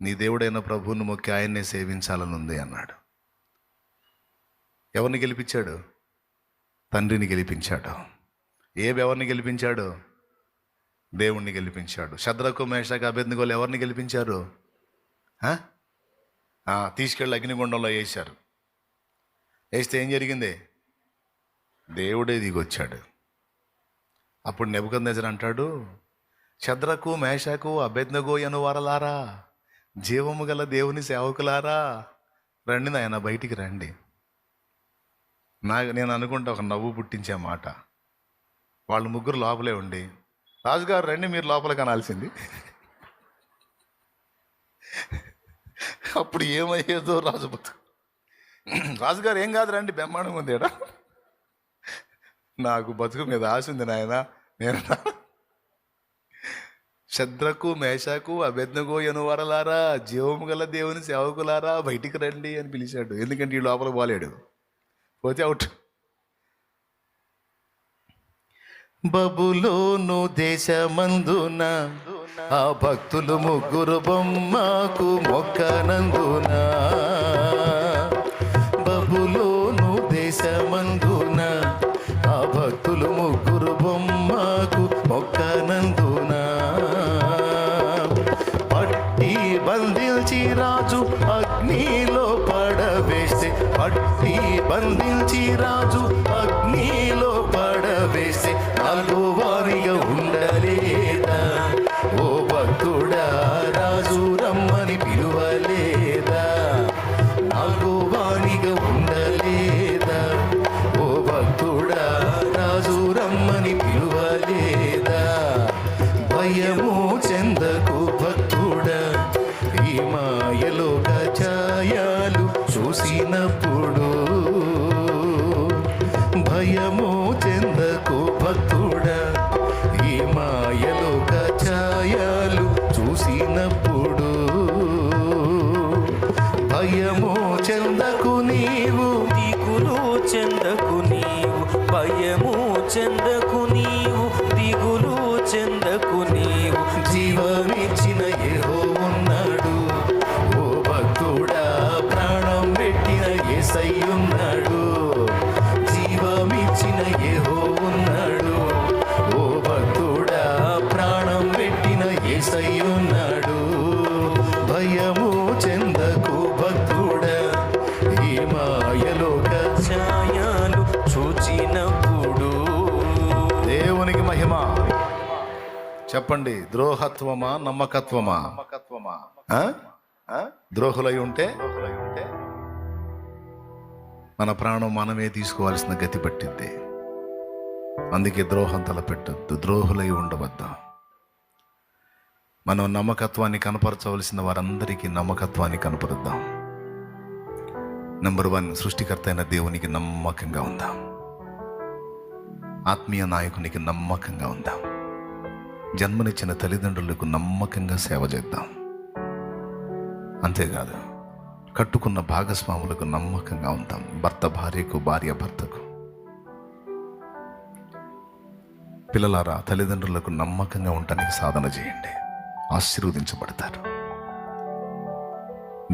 నీ దేవుడైన ప్రభువును మొక్కి ఆయన్నే సేవించాలని ఉంది అన్నాడు. ఎవరిని గెలిపించాడు? తండ్రిని గెలిపించాడు. ఏ ఎవరిని గెలిపించాడు? దేవుణ్ణి గెలిపించాడు. శద్రకు మేషక అభ్యర్థిగోలు ఎవరిని గెలిపించారు? తీసుకెళ్ళి అగ్నిగుండంలో వేశారు. వేస్తే ఏం జరిగింది? దేవుడే దిగొచ్చాడు. అప్పుడు నెబుకందేజర్ అంటాడు శద్రకు మేషకు అభ్యర్థగో అను వారలారా? జీవము గల దేవుని సేవకులారా? రండి నాయన బయటికి రండి. నా నేను అనుకుంటా ఒక నవ్వు పుట్టించే మాట. వాళ్ళు ముగ్గురు లోపలే ఉండి రాజుగారు రండి మీరు లోపల కనాల్సింది. అప్పుడు ఏమయ్యేదో రాజు బతుకు. రాజుగారు ఏం కాదు రండి బ్రహ్మాండంగా ఉంది నాకు బతుకు మీద ఆశ ఉంది నాయన నేను శద్రకు మేషకు అభెజ్ఞగో వరలారా జీవము గల దేవుని సేవకులారా బయటికి రండి అని పిలిచాడు. ఎందుకంటే ఈ లోపల పోలేడు. పోతే అవుట్ బబులోను దేశమందున ఆ భక్తులు ముగ్గురు బొమ్మకు మొక్కనందున. బబులోను దేశమందున ఆ భక్తులు ముగ్గురు చూసినప్పుడు చెందకు భక్తుడా. ఈ మాయలోక ఛాయాలు చూచినప్పుడు. దేవునికి మహిమ. చెప్పండి ద్రోహత్వమా నమ్మకత్వమా? నమ్మకత్వమా? ద్రోహులై ఉంటే? మన ప్రాణం మనమే తీసుకోవాల్సిన గతి పట్టింది. అందుకే ద్రోహం తలపెట్టద్దు. ద్రోహులై ఉండవద్దు. మనం నమ్మకత్వాన్ని కనపరచవలసిన వారందరికీ నమ్మకత్వాన్ని కనపరుద్దాం. నెంబర్ వన్ సృష్టికర్త అయిన దేవునికి నమ్మకంగా ఉందాం. ఆత్మీయ నాయకునికి నమ్మకంగా ఉందాం. జన్మనిచ్చిన తల్లిదండ్రులకు నమ్మకంగా సేవ చేద్దాం. అంతేకాదు కట్టుకున్న భాగస్వాములకు నమ్మకంగా ఉందాం. భర్త భార్యకు భార్య భర్తకు. పిల్లలారా తల్లిదండ్రులకు నమ్మకంగా ఉండటానికి సాధన చేయండి. ఆశీర్వదించబడతారు.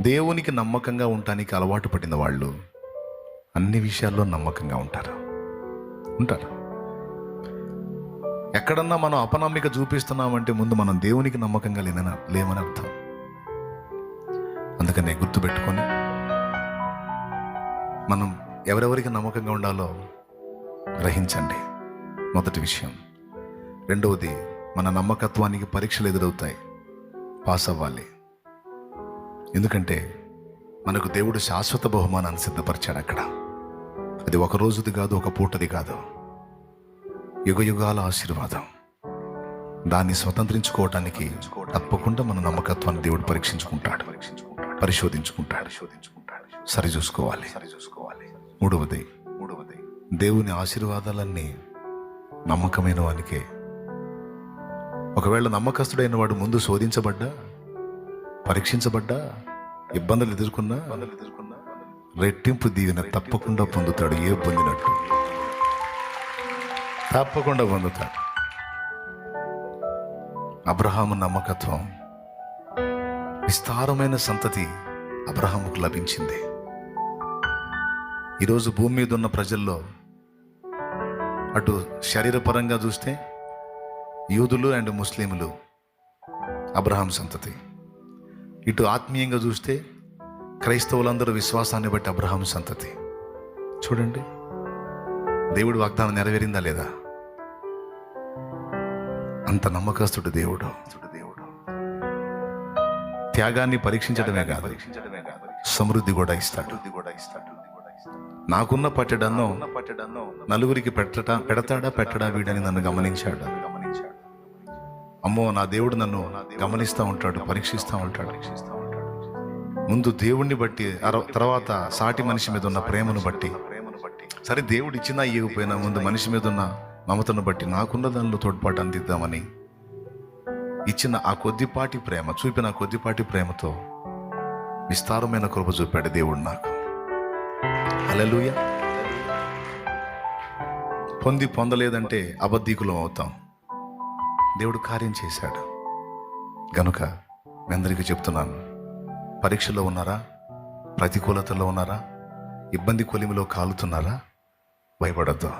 దేవునికి నమ్మకంగా ఉండటానికి అలవాటు పడిన వాళ్ళు అన్ని విషయాల్లో నమ్మకంగా ఉంటారు. ఉంటారు. ఎక్కడన్నా మనం అపనమ్మిక చూపిస్తున్నామంటే ముందు మనం దేవునికి నమ్మకంగా లేన లేమని అర్థం. అందుకనే గుర్తుపెట్టుకొని మనం ఎవరెవరికి నమ్మకంగా ఉండాలో గ్రహించండి. మొదటి విషయం. రెండవది మన నమ్మకత్వానికి పరీక్షలు ఎదురవుతాయి. పాస్ అవ్వాలి. ఎందుకంటే మనకు దేవుడు శాశ్వత బహుమానాన్ని సిద్ధపరిచాడు అక్కడ. అది ఒక రోజుది కాదు ఒక పూటది కాదు. యుగ యుగాల ఆశీర్వాదం. దాన్ని స్వతంత్రించుకోవటానికి తప్పకుండా మన నమ్మకత్వాన్ని దేవుడు పరీక్షించుకుంటాడు. పరిశోధించుకుంటాడు. పరిశోధించుకుంటాడు సరి చూసుకోవాలి. సరి చూసుకోవాలి మూడవది మూడవది దేవుని ఆశీర్వాదాలన్నీ నమ్మకమైన వానికే ఒకవేళ నమ్మకస్తుడైన వాడు ముందు శోధించబడ్డా పరీక్షించబడ్డా ఇబ్బందులు ఎదుర్కొన్నా ఎదుర్కొన్నా రెట్టింపు దీవెన తప్పకుండా పొందుతాడు ఏ పొందినట్టు. తప్పకుండా పొందుతాడు. అబ్రహాము నమ్మకత్వం విస్తారమైన సంతతి అబ్రహాముకు లభించింది. ఈరోజు భూమి మీద ఉన్న ప్రజల్లో అటు శరీరపరంగా చూస్తే యూదులు అండ్ ముస్లింలు అబ్రహాం సంతతి. ఇటు ఆత్మీయంగా చూస్తే క్రైస్తవులందరూ విశ్వాసాన్ని బట్టి అబ్రహాం సంతతి. చూడండి. దేవుడు వాగ్దానం నెరవేరిందా లేదా? అంత నమ్మకస్తుడు దేవుడు. దేవుడు త్యాగాన్ని పరీక్షించడమే కాదు సమృద్ధి కూడా ఇస్తాడు. కూడా ఇస్తాడు నాకున్న పట్టడన్నో పట్టెడన్నో నలుగురికి పెట్టడా పెడతాడా పెట్టడా వీడని నన్ను గమనించాడు. అమ్మో నా దేవుడు నన్ను గమనిస్తూ ఉంటాడు పరీక్షిస్తూ ఉంటాడు. ముందు దేవుణ్ణి బట్టి తర్వాత సాటి మనిషి మీద ఉన్న ప్రేమను బట్టి. ప్రేమను బట్టి సరే దేవుడు ఇచ్చినా ఇవ్వకపోయినా ముందు మనిషి మీద ఉన్న మమతను బట్టి నాకున్న దానిలో తోడ్పాటు అందిద్దామని ఇచ్చిన ఆ కొద్దిపాటి ప్రేమ చూపిన ఆ కొద్దిపాటి ప్రేమతో విస్తారమైన కృప చూపాడు దేవుడు నాకు. అలలుయ పొంది పొందలేదంటే అబద్ధీకులం అవుతాం. దేవుడు కార్యం చేశాడు. గనుక మీ అందరికీ చెప్తున్నాను పరీక్షలో ఉన్నారా? ప్రతికూలతలో ఉన్నారా? ఇబ్బంది కొలిమిలో కాలుతున్నారా? భయపడద్దు.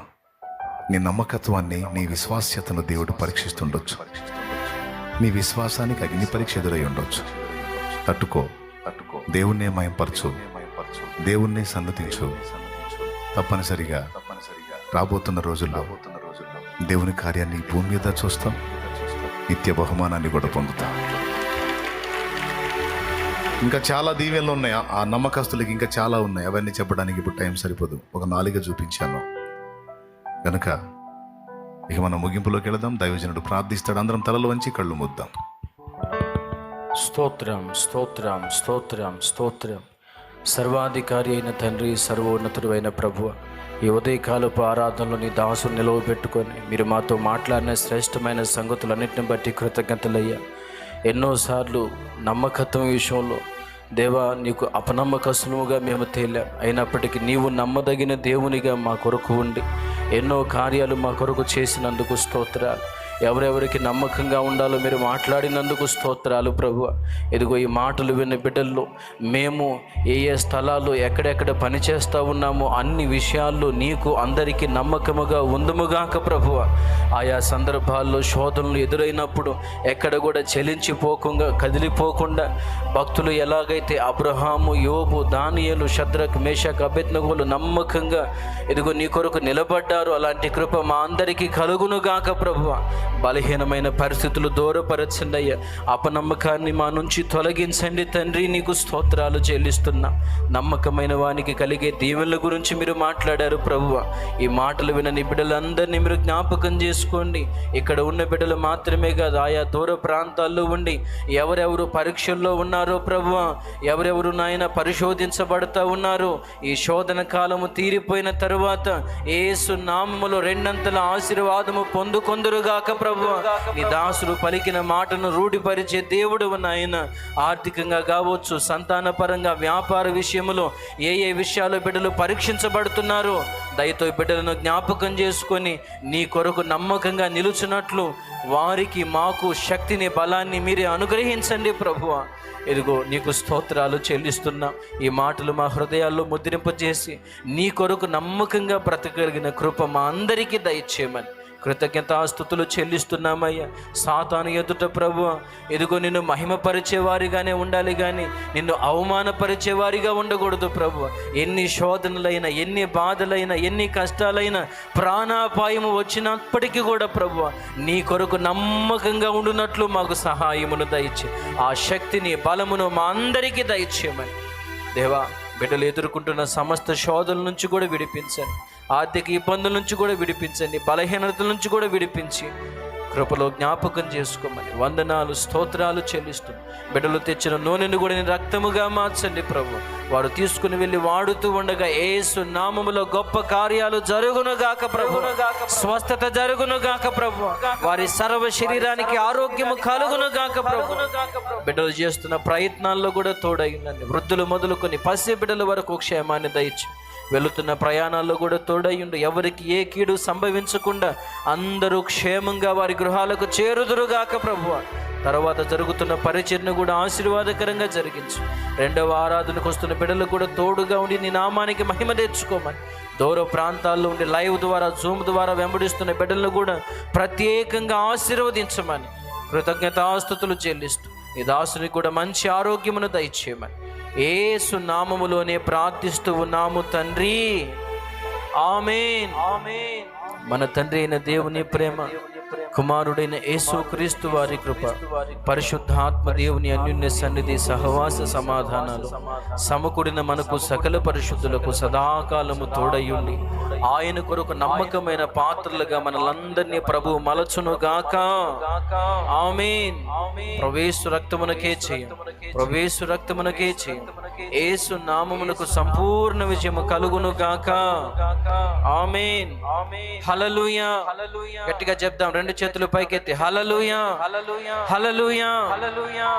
నీ నమ్మకత్వాన్ని నీ విశ్వాస్యతను దేవుడు పరీక్షిస్తుండొచ్చు. నీ విశ్వాసానికి అగ్ని పరీక్ష ఎదురై ఉండొచ్చు. తట్టుకో. తట్టుకో. దేవుణ్ణే మయంపరచు. దేవుణ్ణే సన్నతించు తప్పనిసరిగా తప్పనిసరిగా రాబోతున్న రోజుల్లో దేవుని కార్యాన్ని భూమి మీద చూస్తాం. నిత్య బహుమానాన్ని కూడా పొందుతాం. ఇంకా చాలా దీవెనలు ఉన్నాయి. ఆ- నమ్మకస్తులకి ఇంకా చాలా ఉన్నాయి. అవన్నీ చెప్పడానికి ఇప్పుడు టైం సరిపోదు. ఒక నాలుగ చూపించాను. కనుక ఇక మనం ముగింపులోకి వెళదాం. దైవజనుడు ప్రార్థిస్తాడు. అందరం తలలు వంచి కళ్ళు ముద్దాం. స్తోత్రం స్తోత్రం స్తోత్రం స్తోత్రం. సర్వాధికారి అయిన తండ్రి సర్వోన్నతుడు అయిన ప్రభువ ఈ ఉదయకాలపు ఆరాధనలో నీ నిలువ పెట్టుకొని మీరు మాతో మాట్లాడిన శ్రేష్టమైన సంగతులన్నింటిని బట్టి కృతజ్ఞతలయ్యా. ఎన్నోసార్లు నమ్మకత్వం విషయంలో దేవా నీకు అపనమ్మకస్తులుగా మేము తేలాం. అయినప్పటికీ నీవు నమ్మదగిన దేవునిగా మా కొరకు ఉండి ఎన్నో కార్యాలు మా కొరకు చేసినందుకు స్తోత్రాలు. ఎవరెవరికి నమ్మకంగా ఉండాలో మీరు మాట్లాడినందుకు స్తోత్రాలు ప్రభు ఇదిగో ఈ మాటలు విన్న బిడ్డల్లో మేము ఏ ఏ స్థలాల్లో ఎక్కడెక్కడ పనిచేస్తూ ఉన్నామో అన్ని విషయాల్లో నీకు అందరికీ నమ్మకముగా ఉందముగాక ప్రభువ. ఆయా సందర్భాల్లో శోధనలు ఎదురైనప్పుడు ఎక్కడ కూడా చెలించిపోకుండా కదిలిపోకుండా భక్తులు ఎలాగైతే అబ్రహాము యోబు దానియలు శద్రక్ మేషక్ అభెజ్ఞగులు నమ్మకంగా ఇదిగో నీ కొరకు నిలబడ్డారు అలాంటి కృప మా అందరికీ కలుగునుగాక ప్రభువ. బలహీనమైన పరిస్థితులు దూరపరచండి అయ్యా అపనమ్మకాన్ని మా నుంచి తొలగించండి తండ్రి నీకు స్తోత్రాలు చెల్లిస్తున్నా. నమ్మకమైన వానికి కలిగే దీవెనల గురించి మీరు మాట్లాడారు ప్రభువ. ఈ మాటలు వినని బిడ్డలందరినీ మీరు జ్ఞాపకం చేసుకోండి. ఇక్కడ ఉన్న బిడ్డలు మాత్రమే కాదు ఆయా దూర ప్రాంతాల్లో ఉండి ఎవరెవరు పరీక్షల్లో ఉన్నారో ప్రభువ ఎవరెవరు నాయన పరిశోధించబడతా ఉన్నారో ఈ శోధన కాలము తీరిపోయిన తరువాత ఏసు నామములో రెండంతల ఆశీర్వాదము పొందుకొందరుగాక ప్రభు నీ దాసుడు పలికిన మాటను రూఢిపరిచే దేవుడు నాయన ఆర్థికంగా కావచ్చు సంతాన పరంగా వ్యాపార విషయములో ఏ ఏ విషయాలు బిడ్డలు పరీక్షించబడుతున్నారో దయతో బిడ్డలను జ్ఞాపకం చేసుకొని నీ కొరకు నమ్మకంగా నిలుచున్నట్లు వారికి మాకు శక్తిని బలాన్ని మీరే అనుగ్రహించండి ప్రభువ. ఇదిగో నీకు స్తోత్రాలు చెల్లిస్తున్నా. ఈ మాటలు మా హృదయాల్లో ముద్రింపజేసి నీ కొరకు నమ్మకంగా బ్రతకగలిగిన కృప మా అందరికీ దయచేయమని. కృతజ్ఞతాస్థుతులు చెల్లిస్తున్నామయ్యా. సాతాను ఎదుట ప్రభు ఎదుగో నిన్ను మహిమపరిచేవారిగానే ఉండాలి కానీ నిన్ను అవమానపరిచేవారిగా ఉండకూడదు ప్రభు ఎన్ని శోధనలైనా ఎన్ని బాధలైనా ఎన్ని కష్టాలైనా ప్రాణాపాయము వచ్చినప్పటికీ కూడా ప్రభు నీ కొరకు నమ్మకంగా ఉండునట్లు మాకు సహాయమును దయచే. ఆ శక్తిని బలమును మా అందరికీ దయచేయమని. దేవా బిడ్డలు ఎదుర్కొంటున్న సమస్త శోధనల నుంచి కూడా విడిపించండి. ఆర్థిక ఇబ్బందుల నుంచి కూడా విడిపించండి బలహీనతల నుంచి కూడా విడిపించి కృపలో జ్ఞాపకం చేసుకోమని వందనాలు స్తోత్రాలు చెల్లిస్తూ బిడ్డలు తెచ్చిన నూనెను కూడా నేను రక్తముగా మార్చండి ప్రభు. వారు తీసుకుని వెళ్ళి వాడుతూ ఉండగా ఏసు నామములో గొప్ప కార్యాలు జరుగునుగాక ప్రభు. స్వస్థత జరుగునుగాక ప్రభు. వారి సర్వ శరీరానికి ఆరోగ్యము కలుగునుగాక ప్రభు. బిడ్డలు చేస్తున్న ప్రయత్నాల్లో కూడా తోడైందండి వృద్ధులు మొదలుకొని పసి బిడ్డల వరకు క్షేమాన్ని దయచి. వెళుతున్న ప్రయాణాల్లో కూడా తోడయ్యుండు. ఎవరికి ఏ కీడు సంభవించకుండా అందరూ క్షేమంగా వారి గృహాలకు చేరుదురుగాక ప్రభువ. తర్వాత జరుగుతున్న పరిచర్ను కూడా ఆశీర్వాదకరంగా జరిగించు. రెండవ ఆరాధనకు వస్తున్న బిడ్డలు కూడా తోడుగా ఉండి నీ నామానికి మహిమ తెచ్చుకోమని. దూర ప్రాంతాల్లో ఉండి లైవ్ ద్వారా జూమ్ ద్వారా వెంబడిస్తున్న బిడ్డలను కూడా ప్రత్యేకంగా ఆశీర్వదించమని. కృతజ్ఞతాస్థుతులు చెల్లిస్తూ ఈ దాసుని కూడా మంచి ఆరోగ్యమును దయచేయమని. ఏసు నామములోనే ప్రార్థిస్తూ ఉన్నాము తండ్రి. ఆమేన్. ఆమేన్. మన తండ్రి అయిన దేవుని ప్రేమ కుమారుడైన యేసు క్రీస్తు వారి కృప పరిశుద్ధాత్మ దేవుని అన్యున్య సన్నిధి సహవాస సమాధానాలు సమకూడిన మనకు సకల పరిశుద్ధులకు సదాకాలము తోడయుండి ఆయన కొరకు నమ్మకమైన పాత్రలుగా మనలందరినీ ప్రభు మలచును గాక ఆమేన్. ప్రవేశు రక్తమునకే చేయం. ప్రవేశు రక్తమునకే చేయం. యేసు నామమునకు సంపూర్ణ విజయము కలుగును గాక. ఆమేన్. హలలుయా గట్టిగా చెప్దాం. రెండు చేతులు పైకెత్తి. Hallelujah hallelujah hallelujah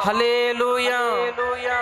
hallelujah hallelujah.